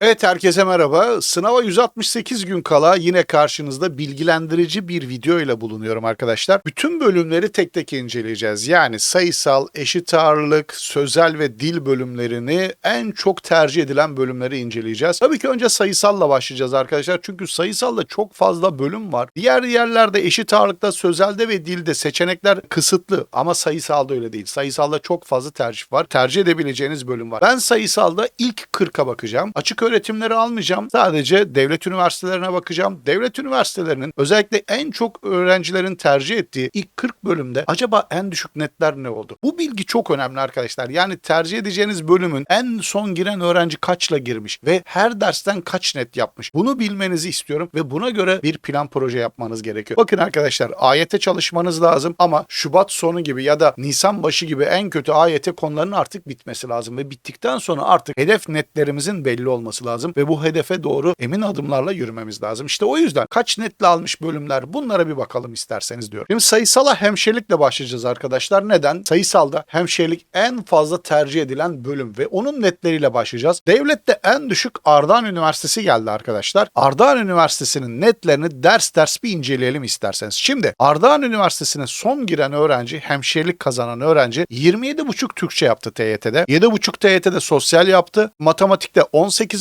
Evet herkese merhaba. Sınava 168 gün kala yine karşınızda bilgilendirici bir video ile bulunuyorum arkadaşlar. Bütün bölümleri tek tek inceleyeceğiz. Yani sayısal, eşit ağırlık, sözel ve dil bölümlerini en çok tercih edilen bölümleri inceleyeceğiz. Tabii ki önce sayısalla başlayacağız arkadaşlar. Çünkü sayısalda çok fazla bölüm var. Diğer yerlerde eşit ağırlıkta, sözelde ve dilde seçenekler kısıtlı ama sayısalda öyle değil. Sayısalda çok fazla tercih var. Tercih edebileceğiniz bölüm var. Ben sayısalda ilk 40'a bakacağım. Açık öğretimleri almayacağım. Sadece devlet üniversitelerine bakacağım. Devlet üniversitelerinin özellikle en çok öğrencilerin tercih ettiği ilk 40 bölümde acaba en düşük netler ne oldu? Bu bilgi çok önemli arkadaşlar. Yani tercih edeceğiniz bölümün en son giren öğrenci kaçla girmiş ve her dersten kaç net yapmış? Bunu bilmenizi istiyorum ve buna göre bir plan proje yapmanız gerekiyor. Bakın arkadaşlar AYT çalışmanız lazım ama Şubat sonu gibi ya da Nisan başı gibi en kötü AYT konularının artık bitmesi lazım ve bittikten sonra artık hedef netlerimizin belli olması lazım ve bu hedefe doğru emin adımlarla yürümemiz lazım. İşte o yüzden kaç netle almış bölümler bunlara bir bakalım isterseniz diyorum. Şimdi sayısala hemşirelikle başlayacağız arkadaşlar. Neden? Sayısalda hemşirelik en fazla tercih edilen bölüm ve onun netleriyle başlayacağız. Devlette en düşük Ardahan Üniversitesi geldi arkadaşlar. Ardahan Üniversitesi'nin netlerini ders ders bir inceleyelim isterseniz. Şimdi Ardahan Üniversitesi'ne son giren öğrenci, hemşirelik kazanan öğrenci 27,5 Türkçe yaptı TYT'de. 7,5 TYT'de sosyal yaptı. Matematikte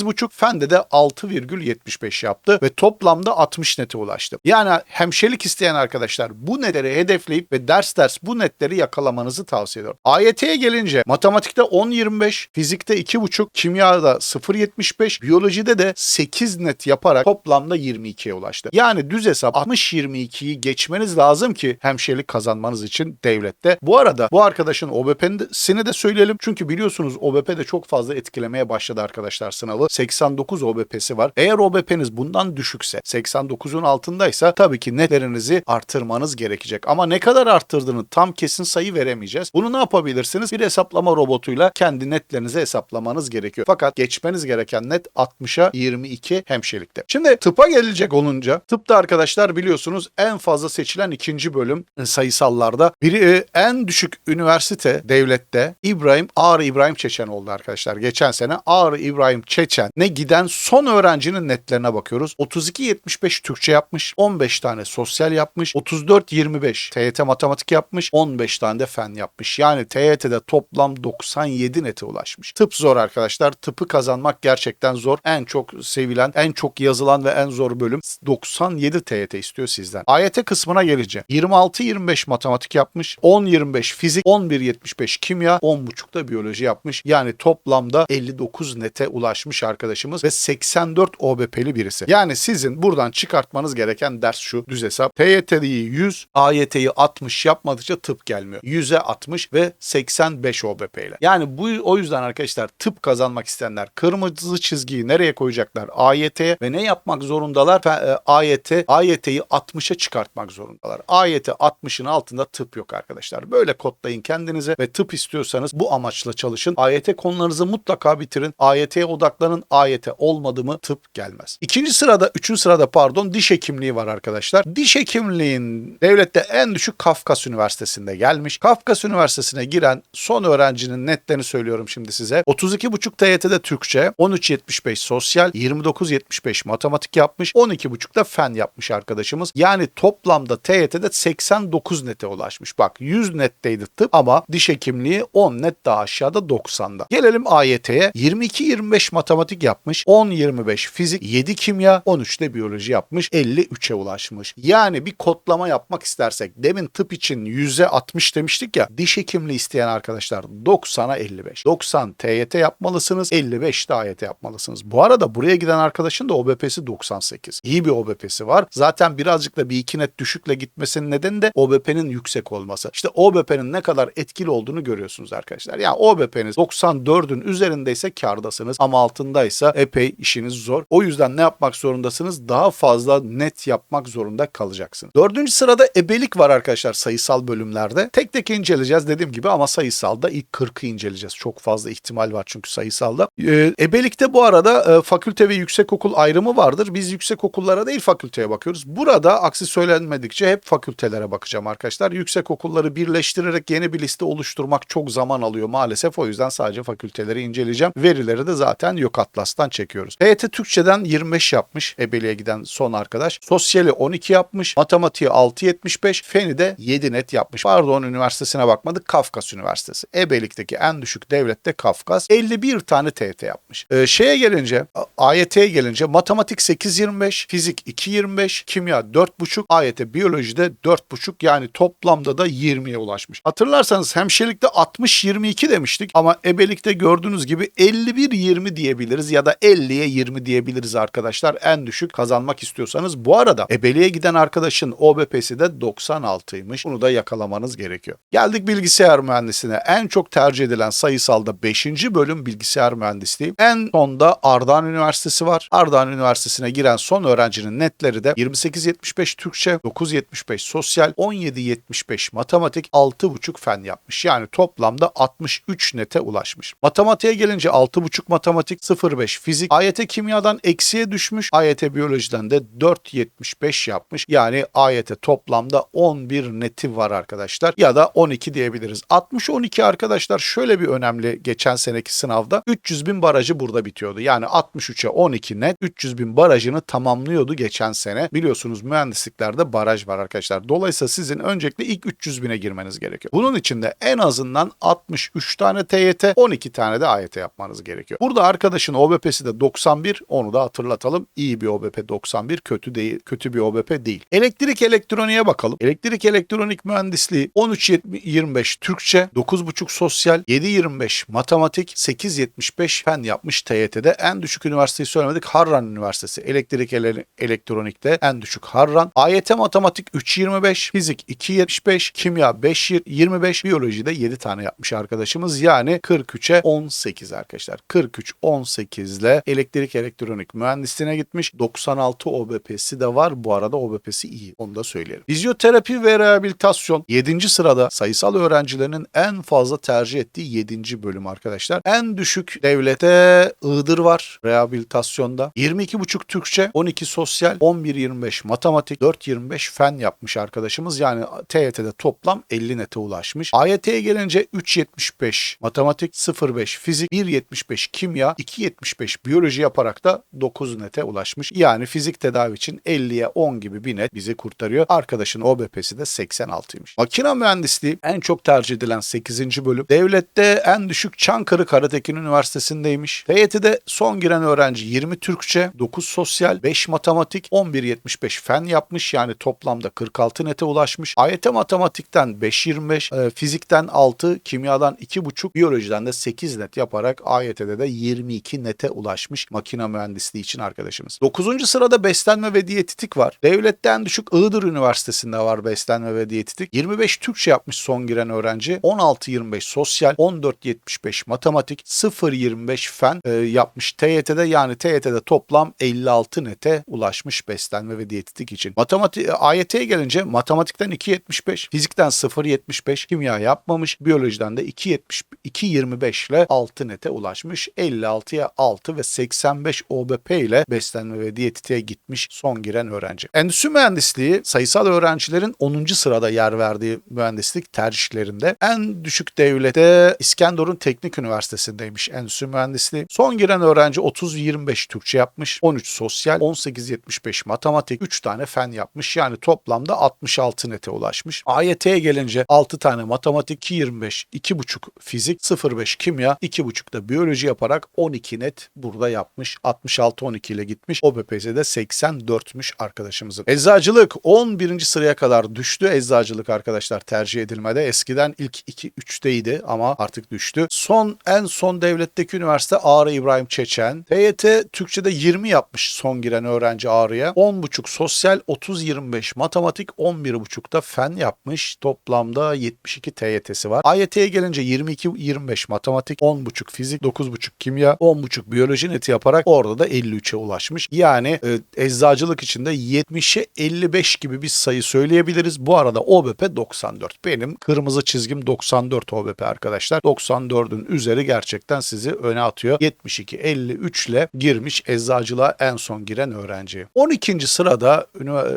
18,5, fende de 6,75 yaptı ve toplamda 60 nete ulaştı. Yani hemşirelik isteyen arkadaşlar bu netleri hedefleyip ve ders ders bu netleri yakalamanızı tavsiye ediyorum. AYT'ye gelince matematikte 10-25, fizikte 2,5, kimyada 0,75, biyolojide de 8 net yaparak toplamda 22'ye ulaştı. Yani düz hesap 60-22'yi geçmeniz lazım ki hemşirelik kazanmanız için devlette. Bu arada bu arkadaşın OBP'sini de söyleyelim. Çünkü biliyorsunuz OBP de çok fazla etkilemeye başladı arkadaşlar sınavı. 89 OBP'si var. Eğer OBP'niz bundan düşükse 89'un altındaysa tabii ki netlerinizi artırmanız gerekecek. Ama ne kadar arttırdığını tam kesin sayı veremeyeceğiz. Bunu ne yapabilirsiniz? Bir hesaplama robotuyla kendi netlerinizi hesaplamanız gerekiyor. Fakat geçmeniz gereken net 60'a 22 hemşirelikte. Şimdi tıpa gelecek olunca tıpta arkadaşlar biliyorsunuz en fazla seçilen ikinci bölüm e, sayısallarda. Biri e, en düşük üniversite devlette İbrahim Ağrı İbrahim Çeçen oldu arkadaşlar. Geçen sene Ağrı İbrahim Çeçen ne giden son öğrencinin netlerine bakıyoruz. 32-75 Türkçe yapmış, 15 tane sosyal yapmış, 34-25 TYT matematik yapmış, 15 tane de fen yapmış. Yani TYT'de toplam 97 nete ulaşmış. Tıp zor arkadaşlar. Tıpı kazanmak gerçekten zor. En çok sevilen, en çok yazılan ve en zor bölüm 97 TYT istiyor sizden. AYT kısmına gelince 26-25 matematik yapmış, 10-25 fizik, 11-75 kimya, 10.5 da biyoloji yapmış. Yani toplamda 59 nete ulaşmış arkadaşımız ve 84 OBP'li birisi. Yani sizin buradan çıkartmanız gereken ders şu düz hesap. TYT'yi 100, AYT'yi 60 yapmadıkça tıp gelmiyor. 100'e 60 ve 85 OBP ile. Yani bu o yüzden arkadaşlar tıp kazanmak isteyenler kırmızı çizgiyi nereye koyacaklar? AYT'ye ve ne yapmak zorundalar? E, AYT, AYT'yi 60'a çıkartmak zorundalar. AYT 60'ın altında tıp yok arkadaşlar. Böyle kodlayın kendinize ve tıp istiyorsanız bu amaçla çalışın. AYT konularınızı mutlaka bitirin. AYT'ye odaklanın. AYT olmadı mı tıp gelmez. İkinci sırada, üçüncü sırada pardon diş hekimliği var arkadaşlar. Diş hekimliğin devlette en düşük Kafkas Üniversitesi'nde gelmiş. Kafkas Üniversitesi'ne giren son öğrencinin netlerini söylüyorum şimdi size. 32,5 TYT'de Türkçe, 13,75 sosyal, 29,75 matematik yapmış, 12,5 da fen yapmış arkadaşımız. Yani toplamda TYT'de 89 nete ulaşmış. Bak 100 netteydi tıp ama diş hekimliği 10 net daha aşağıda 90'da. Gelelim AYT'ye. 22-25 matematik yapmış, 10-25 fizik, 7 kimya, 13 de biyoloji yapmış, 53'e ulaşmış. Yani bir kodlama yapmak istersek demin tıp için 100'e 60 demiştik ya diş hekimliği isteyen arkadaşlar 90'a 55. 90 TYT yapmalısınız, 55 de AYT yapmalısınız. Bu arada buraya giden arkadaşın da OBP'si 98. İyi bir OBP'si var. Zaten birazcık da bir iki net düşükle gitmesinin nedeni de OBP'nin yüksek olması. İşte OBP'nin ne kadar etkili olduğunu görüyorsunuz arkadaşlar. Yani OBP'niz 94'ün üzerindeyse kardasınız ama altındaysa epey işiniz zor. O yüzden ne yapmak zorundasınız? Daha fazla net yapmak zorunda kalacaksınız. Dördüncü sırada ebelik var arkadaşlar sayısal bölümlerde. Tek tek inceleyeceğiz dediğim gibi ama sayısalda ilk 40'ı inceleyeceğiz. Çok fazla ihtimal var çünkü sayısalda. Ee, ebelikte bu arada e, fakülte ve yüksekokul ayrımı vardır. Biz yüksek okullara değil fakülteye bakıyoruz. Burada aksi söylenmedikçe hep fakültelere bakacağım arkadaşlar. Yüksek okulları birleştirerek yeni bir liste oluşturmak çok zaman alıyor maalesef. O yüzden sadece fakülteleri inceleyeceğim. Verileri de zaten yok Atlas'tan çekiyoruz. TYT Türkçeden 25 yapmış ebeliğe giden son arkadaş. Sosyali 12 yapmış. Matematiği 6.75. Feni de 7 net yapmış. Pardon üniversitesine bakmadık. Kafkas Üniversitesi. Ebelikteki en düşük devlette Kafkas. 51 tane TYT yapmış. Ee, şeye gelince AYT'ye gelince matematik 8.25, fizik 2.25, kimya 4.5, AYT biyolojide 4.5 yani toplamda da 20'ye ulaşmış. Hatırlarsanız hemşirelikte 60-22 demiştik ama ebelikte gördüğünüz gibi 51-20 diyebiliriz ya da 50'ye 20 diyebiliriz arkadaşlar en düşük kazanmak istiyorsanız. Bu arada ebeliğe giden arkadaşın OBP'si de 96'ymış. Bunu da yakalamanız gerekiyor. Geldik bilgisayar mühendisliğine. En çok tercih edilen sayısalda 5. bölüm bilgisayar mühendisliği. En sonda Ardahan Üniversitesi var. Ardahan Üniversitesi'ne giren son öğrencinin netleri de 28.75 Türkçe, 9.75 sosyal, 17.75 matematik, 6.5 fen yapmış. Yani toplamda 63 nete ulaşmış. Matematiğe gelince 6.5 matematik, 0.5 fizik. AYT kimyadan eksiye düşmüş. AYT biyolojiden de 4.75 yapmış. Yani AYT toplamda 11 neti var arkadaşlar. Ya da 12 diyebiliriz. 60-12 arkadaşlar şöyle bir önemli geçen seneki sınavda 300 bin barajı burada bitiyordu. Yani 63'e 12 net 300 bin barajını tamamlıyordu geçen sene. Biliyorsunuz mühendisliklerde baraj var arkadaşlar. Dolayısıyla sizin öncelikle ilk 300 bine girmeniz gerekiyor. Bunun için de en azından 63 tane TYT 12 tane de AYT yapmanız gerekiyor. Burada arkadaşın OBP'si de 91 onu da hatırlatalım. İyi bir OBP 91 kötü değil kötü bir OBP değil. Elektrik elektroniğe bakalım. Elektrik elektronik mühendisliği 13.25 Türkçe, 9.5 sosyal, 7.25 matematik, 8.75 fen yapmış TYT'de. En düşük üniversiteyi söylemedik. Harran Üniversitesi. Elektrik ele- elektronikte en düşük Harran. AYT matematik 3.25, fizik 2.75, kimya 5.25, biyolojide 7 tane yapmış arkadaşımız. Yani 43'e 18 arkadaşlar. 43 18 ile elektrik elektronik mühendisliğine gitmiş. 96 OBP'si de var. Bu arada OBP'si iyi. Onu da söyleyelim. Fizyoterapi ve rehabilitasyon 7. sırada sayısal öğrencilerinin en fazla tercih ettiği 7. bölüm arkadaşlar. En düşük devlete Iğdır var rehabilitasyonda. 22,5 Türkçe, 12 sosyal, 11.25 matematik, 4.25 fen yapmış arkadaşımız. Yani TYT'de toplam 50 nete ulaşmış. AYT'ye gelince 3.75 matematik, 0.5 fizik, 1.75 kimya, 2.75 biyoloji yaparak da 9 nete ulaşmış. Yani fizik tedavi için 50'ye 10 gibi bir net bizi kurtarıyor. Arkadaşın OBP'si de 86'ymış. Makine mühendisliği en çok tercih edilen 8. bölüm. Devlette en düşük Çankırı Karatekin Üniversitesi'ndeymiş. TYT'de son giren öğrenci 20 Türkçe, 9 sosyal, 5 matematik, 11.75 fen yapmış. Yani toplamda 46 nete ulaşmış. AYT matematikten 5.25, e, fizikten 6, kimyadan 2.5, biyolojiden de 8 net yaparak AYT'de de 22 nete ulaşmış makine mühendisliği için arkadaşımız. 9. sırada beslenme ve diyetetik var. Devlette en düşük Iğdır Üniversitesi'nde var beslenme ve diyetetik. 25 Türkçe yapmış son giren öğrenci. 16.25 sosyal, 14.75 matematik, 0.25 fen e, yapmış TYT'de. Yani TYT'de toplam 56 nete ulaşmış beslenme ve diyetetik için. Matematik AYT'ye gelince matematikten 2.75, fizikten 0.75, kimya yapmamış, biyolojiden de 2.70 2.25 ile 6 nete ulaşmış. 56'ya 6 ve 85 OBP ile beslenme ve diyetetiğe gitmiş son giren öğrenci. Endüstri mühendisliği sayısal öğrencilerin 10. sırada yer verdiği mühendislik tercihlerinde en düşük devlette İskenderun Teknik Üniversitesi'ndeymiş endüstri mühendisliği. Son giren öğrenci 30-25 Türkçe yapmış, 13 sosyal, 18-75 matematik, 3 tane fen yapmış. Yani toplamda 66 nete ulaşmış. AYT'ye gelince 6 tane matematik, 2-25, 2,5 fizik, 0,5 kimya, 2,5 da biyoloji yaparak 12 net burada yapmış. 66-12 ile gitmiş. OBP'si de 84'müş arkadaşımızın. Eczacılık 11. sıraya kadar düştü. Eczacılık arkadaşlar tercih edilmede. Eskiden ilk 2-3'teydi ama artık düştü. Son en son devletteki üniversite Ağrı İbrahim Çeçen. TYT Türkçe'de 20 yapmış son giren öğrenci Ağrı'ya. 10,5 sosyal, 30-25 matematik, 11,5 da fen yapmış. Toplamda 72 TYT'si var. AYT'ye gelince 22-25 matematik, 10,5 fizik, 9,5 kimya, 10,5 biyoloji neti yaparak orada da 53'e ulaşmış. Yani e, eczacılık içinde 70'e 55 gibi bir sayı söyleyebiliriz. Bu arada OBP 94. Benim kırmızı çizgim 94 OBP arkadaşlar. 94'ün üzeri gerçekten sizi öne atıyor. 72-53 ile girmiş eczacılığa en son giren öğrenci. 12. sırada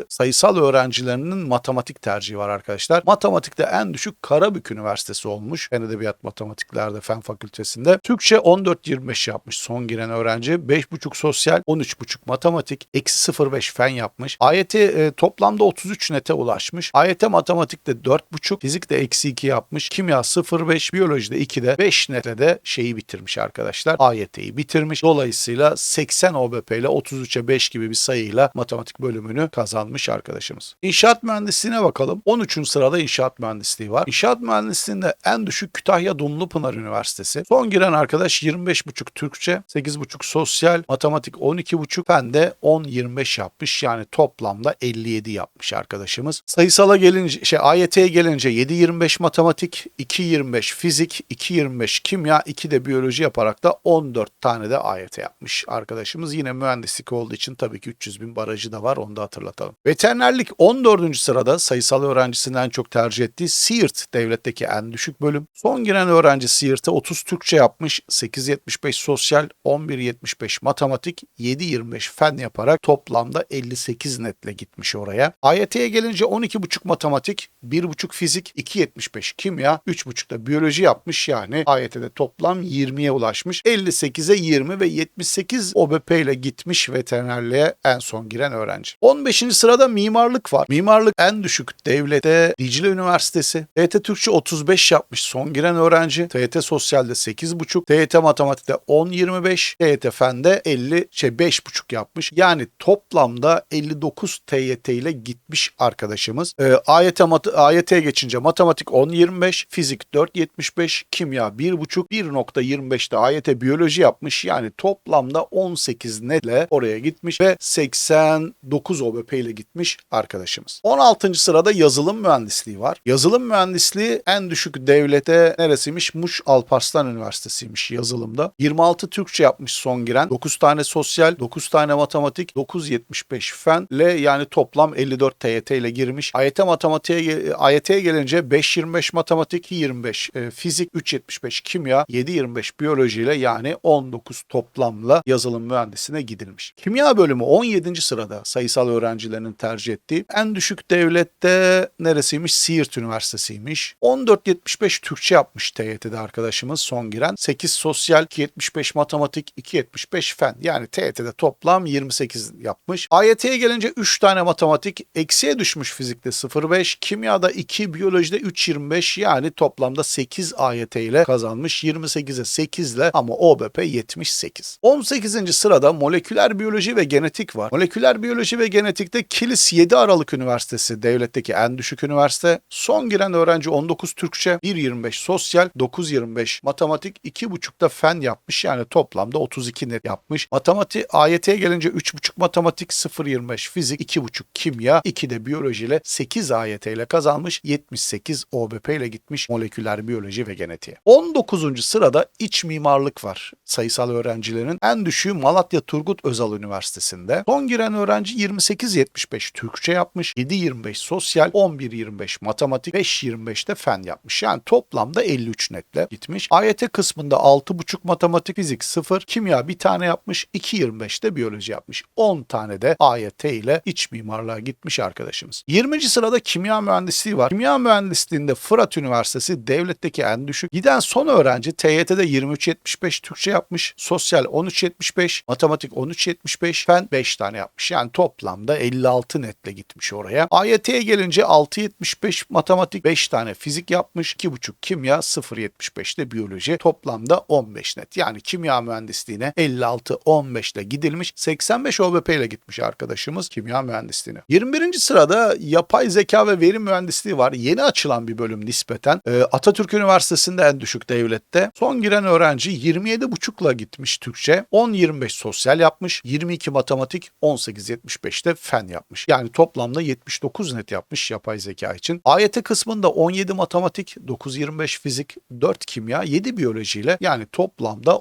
sayısal öğrencilerinin matematik tercihi var arkadaşlar. Matematikte en düşük Karabük Üniversitesi olmuş. Fen Edebiyat Matematiklerde Fen Fakültesinde. Türkçe 14-25 yapmış son giren öğrenci. 5,5 sosyal, 13,5 matematik, eksi 0,5 fen yapmış. AYT e, toplamda 33 nete ulaşmış. AYT matematikte 4,5, fizikte eksi 2 yapmış. Kimya 0,5, biyolojide 2'de 5 netle de şeyi bitirmiş arkadaşlar. AYT'yi bitirmiş. Dolayısıyla 80 OBP ile 33'e 5 gibi bir sayıyla matematik bölümünü kazanmış arkadaşımız. İnşaat mühendisliğine bakalım. 13. sırada inşaat mühendisliği var. İnşaat mühendisliğinde en düşük Kütahya Dumlupınar Üniversitesi. Son giren arkadaş 25,5 Türkçe, 8,5 sosyal, matematik 12,5, fen de 10-25 yapmış. Yani toplamda 57 yapmış arkadaşımız. Sayısala gelince, şey AYT'ye gelince 7-25 matematik, 2-25 fizik, 2-25 kimya, 2 de biyoloji yaparak da 14 tane de AYT yapmış arkadaşımız. Yine mühendislik olduğu için tabii ki 300 bin barajı da var onu da hatırlatalım. Veterinerlik 14. sırada sayısal öğrencisinden çok tercih ettiği Siirt devletteki en düşük bölüm. Son giren öğrenci Siirt'e 30 Türkçe yapmış, 8.75 sosyal, sözel 11.75 matematik 7.25 fen yaparak toplamda 58 netle gitmiş oraya. AYT'ye gelince 12.5 matematik, 1.5 fizik, 2.75 kimya, 3.5 da biyoloji yapmış yani AYT'de toplam 20'ye ulaşmış. 58'e 20 ve 78 OBP ile gitmiş veterinerliğe en son giren öğrenci. 15. sırada mimarlık var. Mimarlık en düşük devlette Dicle Üniversitesi. TYT Türkçe 35 yapmış son giren öğrenci. TYT Sosyal'de 8.5, TYT Matematik'te 10.20 25, TYT-Fen'de 50 şey 5,5 yapmış. Yani toplamda 59 TYT ile gitmiş arkadaşımız. Ee, e, AYT, mat, AYT geçince matematik 10.25, fizik 4.75, kimya 1.5, 1.25'te AYT biyoloji yapmış. Yani toplamda 18 netle oraya gitmiş ve 89 OBP ile gitmiş arkadaşımız. 16. sırada yazılım mühendisliği var. Yazılım mühendisliği en düşük devlete neresiymiş? Muş Alparslan Üniversitesi'ymiş yazılımda. 26 Türk Türkçe yapmış son giren. 9 tane sosyal, 9 tane matematik, 9.75 fen ile yani toplam 54 TYT ile girmiş. AYT matematiğe AYT'ye gelince 5.25 matematik, 25 e, fizik, 3.75 kimya, 7.25 biyoloji ile yani 19 toplamla yazılım mühendisine gidilmiş. Kimya bölümü 17. sırada sayısal öğrencilerinin tercih ettiği. En düşük devlette neresiymiş? Siirt Üniversitesi'ymiş. 14.75 Türkçe yapmış TYT'de arkadaşımız son giren. 8 sosyal, 2.75 matematik, 2.75 fen. Yani TYT'de toplam 28 yapmış. AYT'ye gelince 3 tane matematik, eksiye düşmüş fizikte 0.5, kimyada 2, biyolojide 3.25 yani toplamda 8 AYT ile kazanmış. 28'e 8 ile ama OBP 78. 18. sırada moleküler biyoloji ve genetik var. Moleküler biyoloji ve genetikte Kilis 7 Aralık Üniversitesi devletteki en düşük üniversite. Son giren öğrenci 19 Türkçe, 1.25 sosyal, 9.25 matematik, 2.5'da fen yapmış. Yani toplamda 32 net yapmış. Matematik AYT'ye gelince 3.5 matematik, 0.25 fizik, 2.5 kimya, 2 de biyoloji ile 8 AYT ile kazanmış. 78 OBP ile gitmiş moleküler biyoloji ve genetiğe. 19. sırada iç mimarlık var. Sayısal öğrencilerin en düşüğü Malatya Turgut Özal Üniversitesi'nde. Son giren öğrenci 28.75 Türkçe yapmış, 7.25 sosyal, 11.25 matematik, 5.25'te fen yapmış. Yani toplamda 53 netle gitmiş. AYT kısmında 6.5 matematik, fizik 0, kimya bir tane yapmış, 2.25'te biyoloji yapmış. 10 tane de AYT ile iç mimarlığa gitmiş arkadaşımız. 20. sırada kimya mühendisliği var. Kimya mühendisliğinde Fırat Üniversitesi devletteki en düşük. Giden son öğrenci TYT'de 23.75 Türkçe yapmış, sosyal 13.75, matematik 13.75, fen 5 tane yapmış. Yani toplamda 56 netle gitmiş oraya. AYT'ye gelince 6.75 matematik, 5 tane fizik yapmış, 2.5 kimya, 0.75'te biyoloji. Toplamda 15 net. Yani kimya mühendisliğine 56-15 ile gidilmiş. 85 OBP ile gitmiş arkadaşımız kimya mühendisliğine. 21. sırada yapay zeka ve veri mühendisliği var. Yeni açılan bir bölüm nispeten. Ee, Atatürk Üniversitesi'nde en düşük devlette. Son giren öğrenci 27.5'la gitmiş Türkçe. 10-25 sosyal yapmış. 22 matematik, 18.75'te fen yapmış. Yani toplamda 79 net yapmış yapay zeka için. AYT kısmında 17 matematik, 9-25 fizik, 4 kimya, 7 biyoloji ile yani toplamda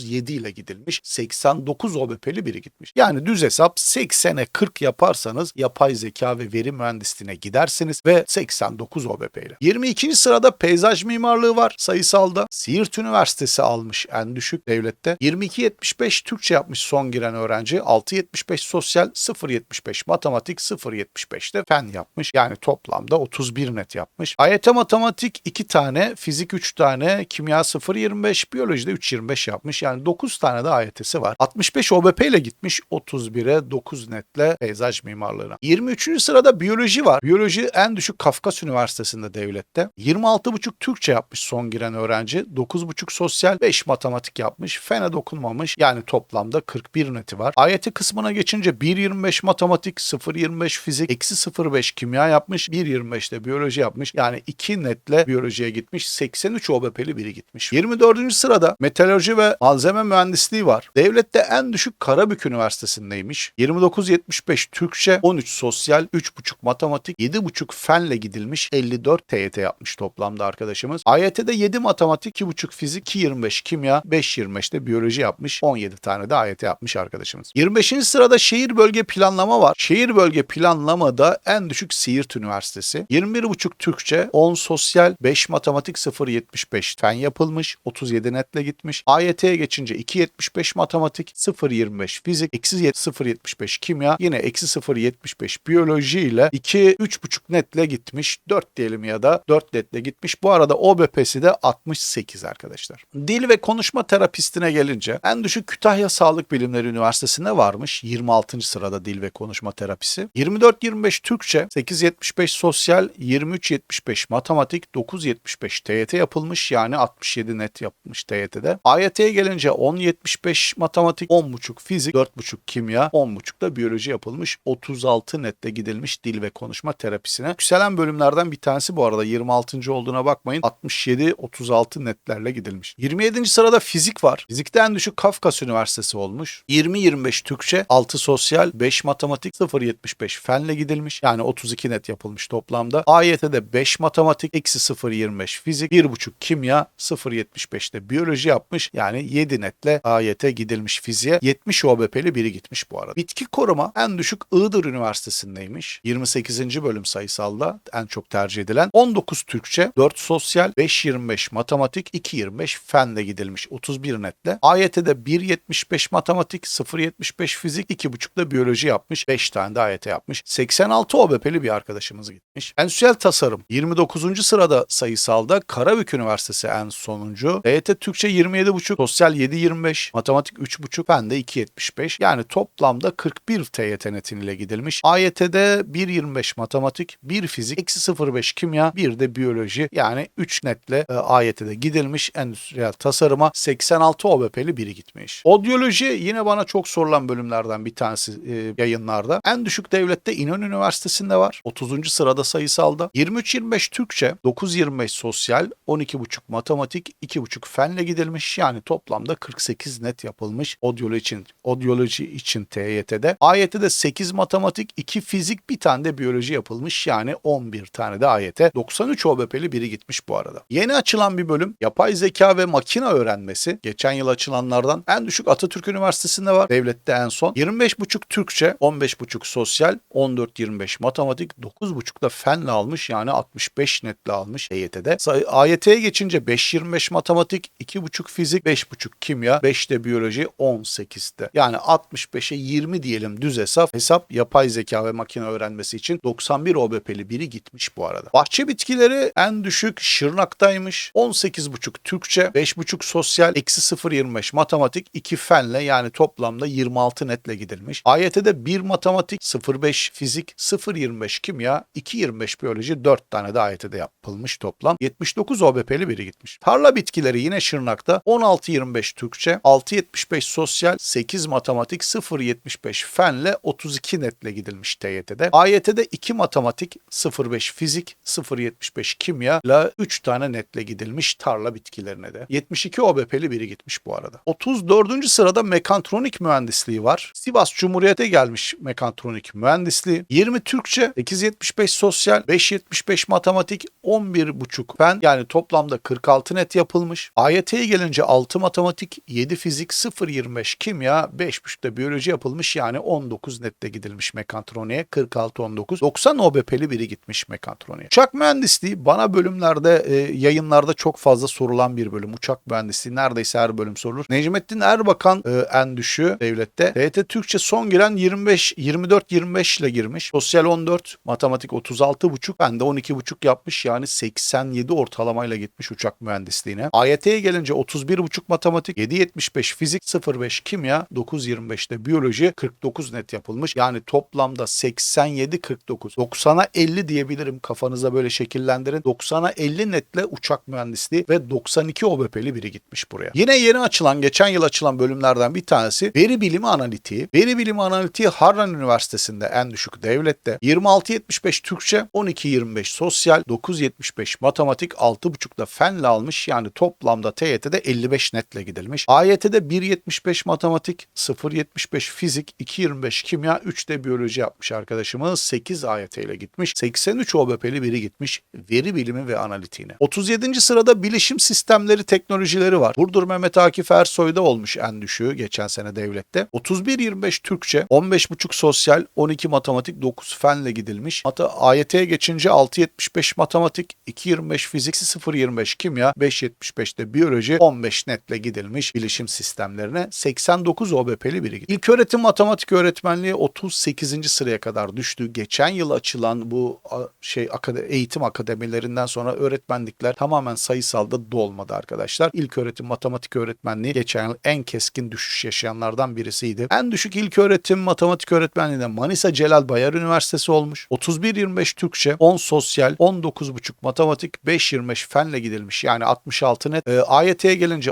37 ile gidilmiş. 89 OBP'li biri gitmiş. Yani düz hesap 80'e 40 yaparsanız yapay zeka ve veri mühendisliğine gidersiniz ve 89 OBP ile. 22. sırada peyzaj mimarlığı var sayısalda. Siirt Üniversitesi almış en düşük devlette. 22.75 Türkçe yapmış son giren öğrenci. 6.75 sosyal, 0.75 matematik, 0.75'te fen yapmış. Yani toplamda 31 net yapmış. AYT matematik 2 tane, fizik 3 tane, kimya 0.25, biyolojide 3.25 yapmış. Yani Yani 9 tane de AYT'si var. 65 OBP ile gitmiş 31'e 9 netle peyzaj mimarlığına. 23. sırada biyoloji var. Biyoloji en düşük Kafkas Üniversitesi'nde devlette. 26,5 Türkçe yapmış son giren öğrenci. 9,5 sosyal, 5 matematik yapmış. Fene dokunmamış. Yani toplamda 41 neti var. AYT kısmına geçince 1.25 matematik, 0.25 fizik, eksi 0.5 kimya yapmış. 1.25 de biyoloji yapmış. Yani 2 netle biyolojiye gitmiş. 83 OBP'li biri gitmiş. 24. sırada metalurji ve malzeme mühendisliği var. Devlette en düşük Karabük Üniversitesi'ndeymiş. 29.75 Türkçe, 13 sosyal, 3.5 matematik, 7.5 fenle gidilmiş. 54 TYT yapmış toplamda arkadaşımız. AYT'de 7 matematik, 2.5 fizik, 2.25 kimya, 5.25 de biyoloji yapmış. 17 tane de AYT yapmış arkadaşımız. 25. sırada şehir bölge planlama var. Şehir bölge planlamada en düşük Siirt Üniversitesi. 21.5 Türkçe, 10 sosyal, 5 matematik, 0.75 fen yapılmış. 37 netle gitmiş. AYT'ye geçince 2.75 matematik, 0.25 fizik, eksi 0.75 kimya, yine eksi 0.75 biyoloji ile 2 3.5 netle gitmiş. 4 diyelim ya da 4 netle gitmiş. Bu arada OBP'si de 68 arkadaşlar. Dil ve konuşma terapistine gelince en düşük Kütahya Sağlık Bilimleri Üniversitesi'nde varmış. 26. sırada dil ve konuşma terapisi. 24-25 Türkçe, 8-75 sosyal, 23-75 matematik, 9-75 TYT yapılmış. Yani 67 net yapmış TYT'de. AYT'ye gelince 10-75 matematik, 10.5 fizik, 4.5 kimya, 10.5 da biyoloji yapılmış. 36 nette gidilmiş dil ve konuşma terapisine. Yükselen bölümlerden bir tanesi bu arada 26. olduğuna bakmayın. 67-36 netlerle gidilmiş. 27. sırada fizik var. Fizikte en düşük Kafkas Üniversitesi olmuş. 20-25 Türkçe, 6 sosyal, 5 matematik, 0.75 fenle gidilmiş. Yani 32 net yapılmış toplamda. AYT'de 5 matematik, eksi 0.25 fizik, 1.5 kimya, 0.75'te biyoloji yapmış. Yani 7 netle AYT gidilmiş fiziğe. 70 OBP'li biri gitmiş bu arada. Bitki koruma en düşük Iğdır Üniversitesi'ndeymiş. 28. bölüm sayısalda en çok tercih edilen. 19 Türkçe, 4 sosyal, 5.25 matematik, 2.25 fenle gidilmiş 31 netle. AYT'de 1.75 matematik, 0.75 fizik, 2.5 da biyoloji yapmış. 5 tane de AYT yapmış. 86 OBP'li bir arkadaşımız gitmiş. Endüstriyel tasarım 29. sırada sayısalda Karabük Üniversitesi en sonuncu. EYT Türkçe 27.5, sosyal 7.25, matematik 3.5, fen de 2.75. Yani toplamda 41 TYT netiniyle gidilmiş. AYT'de 1.25 matematik, 1 fizik, eksi 0.5 kimya, 1 de biyoloji. Yani 3 netle e, AYT'de gidilmiş endüstriyel tasarıma 86 OBP'li biri gitmiş. Odyoloji yine bana çok sorulan bölümlerden bir tanesi e, yayınlarda. En düşük devlette İnönü Üniversitesi'nde var. 30. sırada sayısalda. 23-25 Türkçe, 9-25 sosyal, 12,5 matematik, 2,5 fenle gidilmiş. Yani toplamda 48 net yapılmış odyoloji için, odyoloji için TYT'de. AYT'de 8 matematik, 2 fizik, bir tane de biyoloji yapılmış. Yani 11 tane de AYT. 93 OBP'li biri gitmiş bu arada. Yeni açılan bir bölüm yapay zeka ve makine öğrenmesi. Geçen yıl açılanlardan en düşük Atatürk Üniversitesi'nde var. Devlette en son. 25,5 Türkçe, 15,5 sosyal, 14-25 matematik, 9,5 da fenle almış. Yani 65 netle almış EYT'de. AYT'ye geçince 5-25 matematik, 2,5 fizik, 5,5 kimya, 5 de biyoloji, 18'de. Yani 65'e 20 diyelim düz hesap. Hesap yapay zeka ve makine öğrenmesi için 91 OBP'li biri gitmiş bu arada. Bahçe bitkileri en düşük Şırnak'taymış. 18,5 Türkçe, 5,5 sosyal, eksi 0,25 matematik, 2 fenle yani toplamda 26 netle gidilmiş. AYT'de 1 matematik, 0,5 fizik, 0,25 kimya, 2,25 biyoloji, 4 tane de AYT'de yapılmış toplam. 79 OBP'li biri gitmiş. Tarla bitkileri yine Şırnak'ta 16,25 Türkçe, 6,75 sosyal, 8 matematik, 0,75 fenle 32 netle gidilmiş TYT'de. AYT'de 2 matematik, 0,5 fizik, 0,75 kimya ile 3 tane netle gidilmiş tarla bitkilerine de. 72 OBP'li biri gitmiş bu arada. 34. sırada mekatronik mühendisliği var. Sivas Cumhuriyet'e gelmiş mekatronik mühendisliği. 20 Türkçe, 8,75 sosyal, 5,75 matematik, 11,5 fen yani toplamda 46 net yapılmış. AYT'ye gelince 6 matematik, 7 fizik, 0,25 kimya, 5,5 da biyoloji yapılmış yani 19 nette gidilmiş mekatroniğe. 46-19. 90 OBP'li biri gitmiş mekatroniğe. Uçak mühendisliği bana bölümlerde, e, yayınlarda çok fazla sorulan bir bölüm. Uçak mühendisliği neredeyse her bölüm sorulur. Necmettin Erbakan e, en düşüğü devlette. TYT Türkçe son giren 25 24-25 ile girmiş. Sosyal 14, matematik 36,5, ben de 12,5 yapmış yani 87 ortalamayla gitmiş uçak mühendisliğine. AYT'ye gelince 31,5 matematik matematik, 7.75 fizik, 0.5 kimya, 9.25'te biyoloji, 49 net yapılmış. Yani toplamda 87-49. 90'a 50 diyebilirim kafanıza böyle şekillendirin. 90'a 50 netle uçak mühendisliği ve 92 OBP'li biri gitmiş buraya. Yine yeni açılan, geçen yıl açılan bölümlerden bir tanesi veri bilimi analitiği. Veri bilimi analitiği Harran Üniversitesi'nde en düşük devlette. 26.75 Türkçe, 12.25 sosyal, 9.75 matematik, 6.5'da fenle almış. Yani toplamda TYT'de 55 netle gidilmiş. AYT'de 1.75 matematik, 0.75 fizik, 2.25 kimya, 3'de biyoloji yapmış arkadaşımız. 8 AYT ile gitmiş. 83 OBP'li biri gitmiş. Veri bilimi ve analitiğine. 37. sırada bilişim sistemleri teknolojileri var. Burdur Mehmet Akif Ersoy'da olmuş en düşüğü geçen sene devlette. 31-25 Türkçe, 15.5 sosyal, 12 matematik, 9 fenle gidilmiş. Hatta AYT'ye geçince 6.75 matematik, 2.25 fizik, 0.25 kimya, 5.75'te biyoloji, 15 netle gidilmiş bilişim sistemlerine. 89 OBP'li biri gidiyor. İlk öğretim matematik öğretmenliği 38. sıraya kadar düştü. Geçen yıl açılan bu şey eğitim akademilerinden sonra öğretmenlikler tamamen sayısalda dolmadı arkadaşlar. İlk öğretim matematik öğretmenliği geçen yıl en keskin düşüş yaşayanlardan birisiydi. En düşük ilk öğretim matematik öğretmenliğinde Manisa Celal Bayar Üniversitesi olmuş. 31-25 Türkçe, 10 sosyal, 19,5 matematik, 5-25 fenle gidilmiş. Yani 66 net. Ee, AYT'ye gelince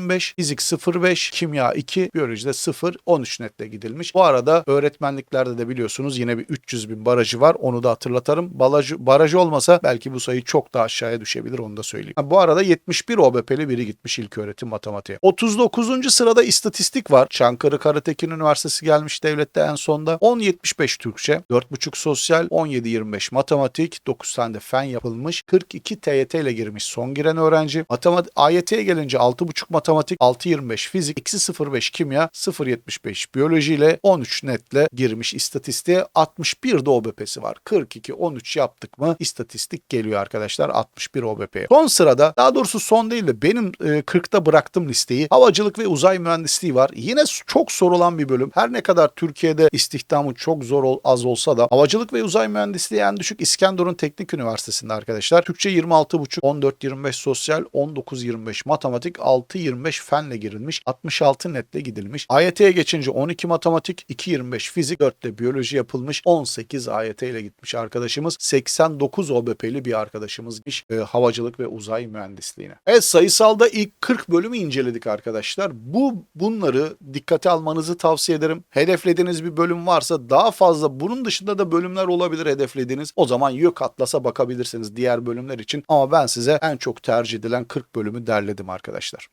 10-25, fizik 0-5, kimya 2, biyolojide 0, 13 netle gidilmiş. Bu arada öğretmenliklerde de biliyorsunuz yine bir 300 bin barajı var. Onu da hatırlatarım. Barajı, barajı olmasa belki bu sayı çok daha aşağıya düşebilir onu da söyleyeyim. Ha, bu arada 71 OBP'li biri gitmiş ilk öğretim matematiğe. 39. sırada istatistik var. Çankırı Karatekin Üniversitesi gelmiş devlette en sonda. 10.75 Türkçe, 4.5 sosyal, 17.25 matematik, 9 tane de fen yapılmış. 42 TYT ile girmiş son giren öğrenci. Matematik, AYT'ye gelince 6.5 matematik, 6.25 fizik, 2.05 kimya, 0.75 biyoloji ile 13 netle girmiş istatistiğe. 61 de OBP'si var. 42 13 yaptık mı istatistik geliyor arkadaşlar 61 OBP. Son sırada daha doğrusu son değil de benim e, 40'ta bıraktım listeyi. Havacılık ve uzay mühendisliği var. Yine çok sorulan bir bölüm. Her ne kadar Türkiye'de istihdamı çok zor az olsa da havacılık ve uzay mühendisliği en düşük İskenderun Teknik Üniversitesi'nde arkadaşlar. Türkçe 26,5, 14-25 sosyal, 19-25 matematik, 6-25 fenle girilmiş, 66 netle gidilmiş. AYT'ye geçince 12 matematik, 2-25 fizik, 4 de biyoloji yapılmış, 18 AYT ile gitmiş arkadaşımız. 89 OBP'li bir arkadaşımızmış e, havacılık ve uzay mühendisliğine. Evet sayısalda ilk 40 bölümü inceledik arkadaşlar. Bu bunları dikkate almanızı tavsiye ederim. Hedeflediğiniz bir bölüm varsa daha fazla bunun dışında da bölümler olabilir hedeflediğiniz. O zaman YÖK Atlas'a bakabilirsiniz diğer bölümler için. Ama ben size en çok tercih edilen 40 bölümü derledim arkadaşlar.